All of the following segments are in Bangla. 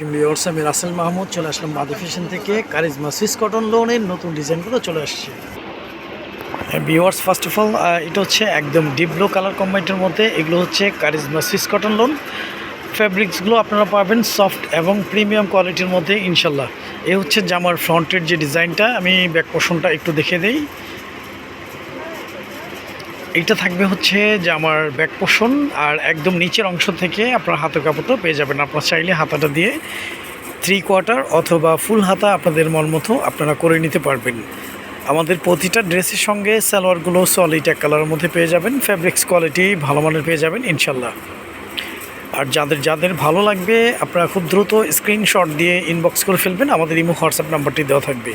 ভিউয়ার্স আমি রাসেল মাহমুদ চলে আসলাম মাদি ফ্যাশন থেকে। কারিজমা সুইস কটন লোনের নতুন ডিজাইনগুলো চলে আসছে। ভিউয়ার্স ফার্স্ট অফ অল এটা হচ্ছে একদম ডিপ ব্লু কালার কম্বাইনের মধ্যে। এগুলো হচ্ছে কারিজমা সুইস কটন লোন ফ্যাব্রিক্সগুলো আপনারা পাবেন সফট এবং প্রিমিয়াম কোয়ালিটির মধ্যে, ইনশাল্লাহ। এ হচ্ছে জামার ফ্রন্টের যে ডিজাইনটা আমি ব্যাক পোর্শনটা একটু দেখে দিই। এইটা থাকবে হচ্ছে যে আমার ব্যাক পোষণ আর একদম নিচের অংশ থেকে আপনার হাতের কাপড়টা পেয়ে যাবেন। আপনার চাইলে হাতাটা দিয়ে থ্রি কোয়ার্টার অথবা ফুল হাতা আপনাদের মন মতো আপনারা করে নিতে পারবেন। আমাদের প্রতিটা ড্রেসের সঙ্গে সালোয়ারগুলো সলিড এক কালারের মধ্যে পেয়ে যাবেন। ফ্যাব্রিক্স কোয়ালিটি ভালো মানের পেয়ে যাবেন ইনশাল্লাহ। আর যাদের যাদের ভালো লাগবে, আপনারা খুব দ্রুত স্ক্রিনশট দিয়ে ইনবক্স করে ফেলবেন। আমাদের ইমো, হোয়াটসঅ্যাপ নাম্বারটি দেওয়া থাকবে।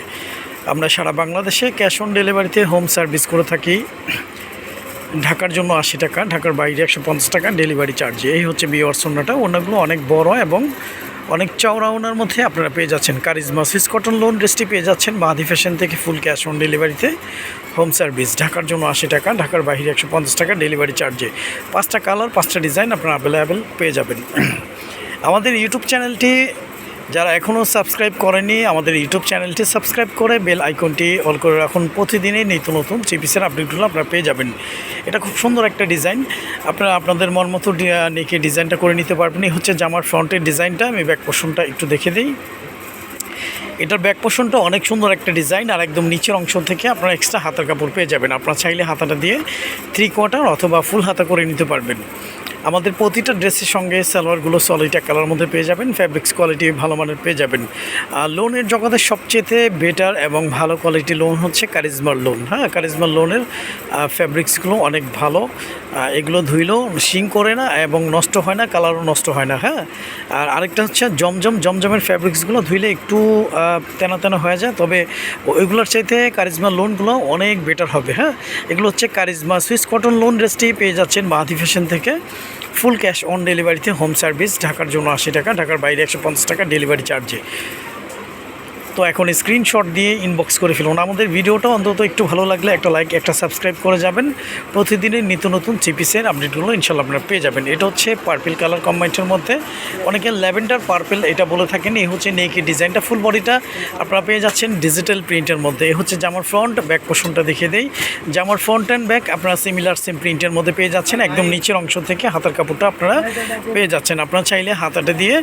আমরা সারা বাংলাদেশে ক্যাশ অন ডেলিভারিতে হোম সার্ভিস করে থাকি। ঢাকার জন্য আশি টাকা, ঢাকার বাইরে একশো পঞ্চাশ টাকা ডেলিভারি চার্জে। এই হচ্ছে বিওয়ার সোনাটা ওনাগুলো অনেক বড় এবং অনেক চওড়া ওনার মধ্যে আপনারা পেয়ে যাচ্ছেন। কারিজমা সুইস কটন লোন ড্রেসটি পেয়ে যাচ্ছেন মাহাদি ফ্যাশন থেকে ফুল ক্যাশ অন ডেলিভারিতে হোম সার্ভিস ঢাকার জন্য আশি টাকা, ঢাকার বাইরে একশো পঞ্চাশ টাকা ডেলিভারি চার্জে। পাঁচটা কালার পাঁচটা ডিজাইন আপনারা অ্যাভেলেবেল পেয়ে যাবেন। আমাদের ইউটিউব চ্যানেলটি যারা এখনও সাবস্ক্রাইব করেনি আমাদের ইউটিউব চ্যানেলটি সাবস্ক্রাইব করে বেল আইকনটি অল করে রাখুন। প্রতিদিনই নিত্য নতুন চিপিসের আপডেটগুলো আপনারা পেয়ে যাবেন। এটা খুব সুন্দর একটা ডিজাইন। আপনারা আপনাদের মন মতো নেকে ডিজাইনটা করে নিতে পারবেন। এই হচ্ছে জামার ফ্রন্টের ডিজাইনটা। আমি ব্যাক পোর্শনটা একটু দেখে দিই। এটার ব্যাক পোর্শনটা অনেক সুন্দর একটা ডিজাইন আর একদম নিচের অংশ থেকে আপনারা এক্সট্রা হাতার কাপড় পেয়ে যাবেন। আপনারা চাইলে হাতাটা দিয়ে থ্রি কোয়ার্টার অথবা ফুল হাতা করে নিতে পারবেন। আমাদের প্রতিটা ড্রেসের সঙ্গে সালোয়ারগুলো এক কালার মধ্যে পেয়ে যাবেন ফ্যাব্রিক্স কোয়ালিটি ভালো মানের পেয়ে যাবেন। আর লোনের জগতে সবচেয়ে বেটার এবং ভালো কোয়ালিটি লোন হচ্ছে কারিজমার লোন হ্যাঁ কারিজমার লোনের ফ্যাব্রিক্সগুলো অনেক ভালো। এগুলো ধুইলেও শিং করে না এবং নষ্ট হয় না কালারও নষ্ট হয় না হ্যাঁ। আর আরেকটা হচ্ছে জমজম, জমজমের ফ্যাব্রিক্সগুলো ধুইলে একটু তেনা তেনা হয়ে যায়, তবে ওইগুলোর চাইতে কারিজমা লোনগুলো অনেক বেটার হবে হ্যাঁ। এগুলো হচ্ছে কারিজমা সুইস কটন লোন ড্রেসটি পেয়ে যাচ্ছেন মাহাদি ফ্যাশন থেকে। ফুল ক্যাশ অন ডেলিভারিতে হোম সার্ভিস, ঢাকার জন্য আশি টাকা, ঢাকার বাইরে একশো পঞ্চাশ টাকা ডেলিভারি চার্জে। তো এখন স্ক্রিনশট দিয়ে ইনবক্স করে ফেলুন। আমাদের ভিডিওটা অন্তত একটু ভালো লাগলে একটা লাইক একটা সাবস্ক্রাইব করে যাবেন। প্রতিদিনের নিত্য নতুন চিপিসের আপডেটগুলো ইনশাল্লাহ আপনারা পেয়ে যাবেন। এটা হচ্ছে পার্পেল কালার কম্বাইন্টের মধ্যে। অনেকে ল্যাভেন্ডার পার্পেল এটা বলে থাকেন, এই হচ্ছে নেকি ডিজাইনটা ফুল বডিটা আপনারা পেয়ে যাচ্ছেন ডিজিটাল প্রিন্টের মধ্যে। এ হচ্ছে জামার ফ্রন্ট ব্যাক পোর্শনটা দেখিয়ে দেই। জামার ফ্রন্ট অ্যান্ড ব্যাক আপনারা সিমিলার সেম প্রিন্টের মধ্যে পেয়ে যাচ্ছেন। একদম নিচের অংশ থেকে হাতার কাপড়টা আপনারা পেয়ে যাচ্ছেন। আপনারা চাইলে হাতাটা দিয়ে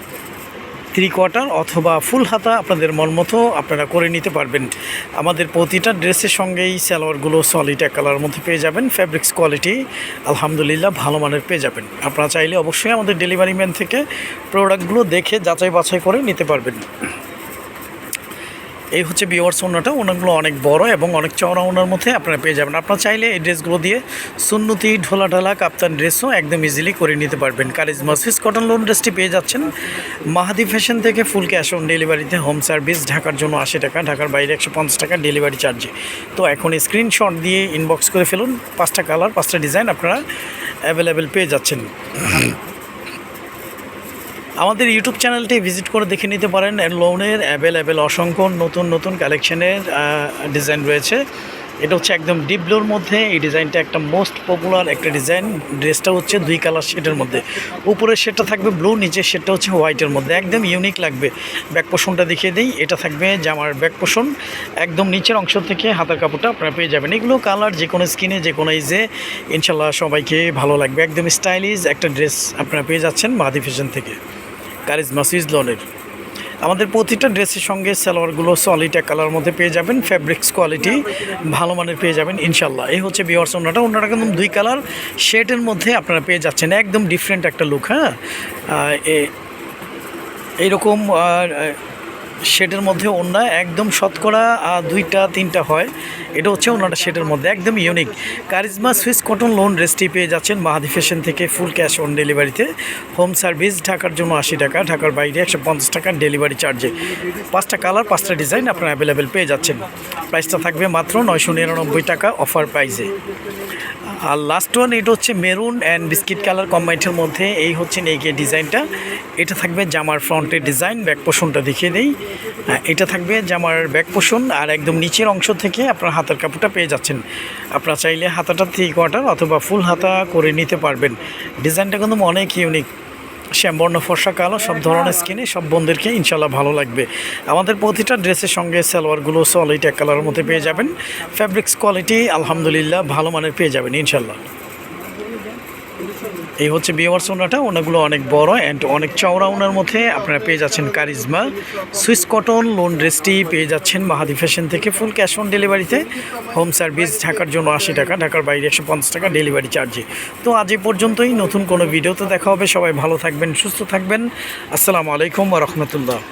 থ্রি কোয়ার্টার অথবা ফুল হাতা আপনাদের মন মতো আপনারা করে নিতে পারবেন। আমাদের প্রতিটা ড্রেসের সঙ্গেই স্যালোয়ারগুলো সলিড এক কালার মধ্যে পেয়ে যাবেন ফ্যাব্রিক্স কোয়ালিটি আলহামদুলিল্লাহ ভালো মানের পেয়ে যাবেন। আপনারা চাইলে অবশ্যই আমাদের ডেলিভারি ম্যান থেকে প্রোডাক্টগুলো দেখে যাচাই বাছাই করে নিতে পারবেন। এই হচ্ছে বিওয়ার্স ওনাটা ওনাগুলো অনেক বড় এবং অনেক চওড়া ওনার মধ্যে আপনারা পেয়ে যাবেন। আপনারা চাইলে এই ড্রেসগুলো দিয়ে সুন্নতি ঢোলা ঢালা কাপ্তান ড্রেসও একদম ইজিলি করে নিতে পারবেন। কারিজ সুইস কটন লোন ড্রেসটি পেয়ে যাচ্ছেন। মাহাদি ফ্যাশন থেকে ফুল ক্যাশ অন ডেলিভারিতে হোম সার্ভিস ঢাকার জন্য আশি টাকা, ঢাকার বাইরে একশো পঞ্চাশ টাকা ডেলিভারি চার্জে তো এখন স্ক্রিনশট দিয়ে ইনবক্স করে ফেলুন। পাঁচটা কালার পাঁচটা ডিজাইন আপনারা অ্যাভেলেবেল পেয়ে যাচ্ছেন। আমাদের ইউটিউব চ্যানেলটি ভিজিট করে দেখে নিতে পারেন। লোনের অ্যাভেলেবেল অসংখ্য নতুন নতুন কালেকশনের ডিজাইন রয়েছে। এটা হচ্ছে একদম ডিপ ব্লুর মধ্যে। এই ডিজাইনটা একটা মোস্ট পপুলার একটা ডিজাইন ড্রেসটা হচ্ছে দুই কালার শেডের মধ্যে। উপরের শেডটা থাকবে ব্লু নিচের শেডটা হচ্ছে হোয়াইটের মধ্যে। একদম ইউনিক লাগবে। ব্যাক পোষণটা দেখিয়ে দিই। এটা থাকবে জামার ব্যাক পোষণ একদম নিচের অংশ থেকে হাতার কাপড়টা আপনারা পেয়ে যাবেন। এগুলো কালার যে কোনো স্কিনে যে কোনো ইজে ইনশাল্লাহ সবাইকে ভালো লাগবে। একদম স্টাইলিশ একটা ড্রেস আপনারা পেয়ে যাচ্ছেন মাদি ফ্যাশন থেকে। কারিজমা সুইজ লোনের আমাদের প্রতিটা ড্রেসের সঙ্গে সালোয়ারগুলো সলিড এক কালার মধ্যে পেয়ে যাবেন ফ্যাব্রিক্স কোয়ালিটি ভালো মানের পেয়ে যাবেন ইনশাল্লাহ এই হচ্ছে বিওয়ার্স ওনাটা ওনাটা কিন্তু দুই কালার শেডের মধ্যে আপনারা পেয়ে যাচ্ছেন, একদম ডিফারেন্ট একটা লুক হ্যাঁ? এইরকম শেডের মধ্যে ওনা একদম শতকরা দুইটা, তিনটা হয়। এটা হচ্ছে ওনাটা শেডের মধ্যে, একদম unique charisma Swiss cotton lawn ড্রেসটি পেয়ে যাচ্ছেন মাহাদি ফ্যাশন থেকে ফুল ক্যাশ অন ডেলিভারিতে হোম সার্ভিস ঢাকার জন্য আশি টাকা, ঢাকার বাইরে একশো পঞ্চাশ টাকা ডেলিভারি চার্জে পাঁচটা কালার পাঁচটা ডিজাইন আপনারা অ্যাভেলেবেল পেয়ে যাচ্ছেন। প্রাইসটা থাকবে মাত্র নয়শো নিরানব্বই টাকা অফার প্রাইসে আর লাস্ট ওয়ান এটা হচ্ছে মেরুন অ্যান্ড বিস্কিট কালার কম্বাইন্টের মধ্যে। এই হচ্ছে নেকের ডিজাইনটা। এটা থাকবে জামার ফ্রন্টের ডিজাইন ব্যাক পোষণটা দেখিয়ে দেই। হ্যাঁ, এটা থাকবে জামার ব্যাক পোষণ আর একদম নিচের অংশ থেকে আপনার হাতার কাপড়টা পেয়ে যাচ্ছেন। আপনারা চাইলে হাতাটা থ্রি কোয়ার্টার অথবা ফুল হাতা করে নিতে পারবেন। ডিজাইনটা কিন্তু অনেক ইউনিক শ্যামবর্ণ ফর্সা, কালো, সব ধরনের স্কিনে সব বোনদেরকে ইনশাল্লাহ ভালো লাগবে। আমাদের প্রতিটা ড্রেসের সঙ্গে সালোয়ারগুলো সলিড এক কালারের মধ্যে পেয়ে যাবেন। ফ্যাব্রিক্স কোয়ালিটি আলহামদুলিল্লাহ, ভালো মানের পেয়ে যাবেন ইনশাল্লাহ এই হচ্ছে বিওয়ার্স ওনাটা ওনাগুলো অনেক বড় অ্যান্ড অনেক চওড়া ওনার মধ্যে আপনারা পেয়ে যাচ্ছেন কারিজমা। সুইস কটন লোন ড্রেসটি পেয়ে যাচ্ছেন মাহাদি ফ্যাশন থেকে ফুল ক্যাশ অন ডেলিভারিতে হোম সার্ভিস ঢাকার জন্য আশি টাকা, ঢাকার বাইরে একশো পঞ্চাশ টাকা ডেলিভারি চার্জে তো আজ এই পর্যন্তই, নতুন কোনো ভিডিওতে দেখা হবে। সবাই ভালো থাকবেন, সুস্থ থাকবেন। আসসালামু আলাইকুম রহমতুল্লাহ।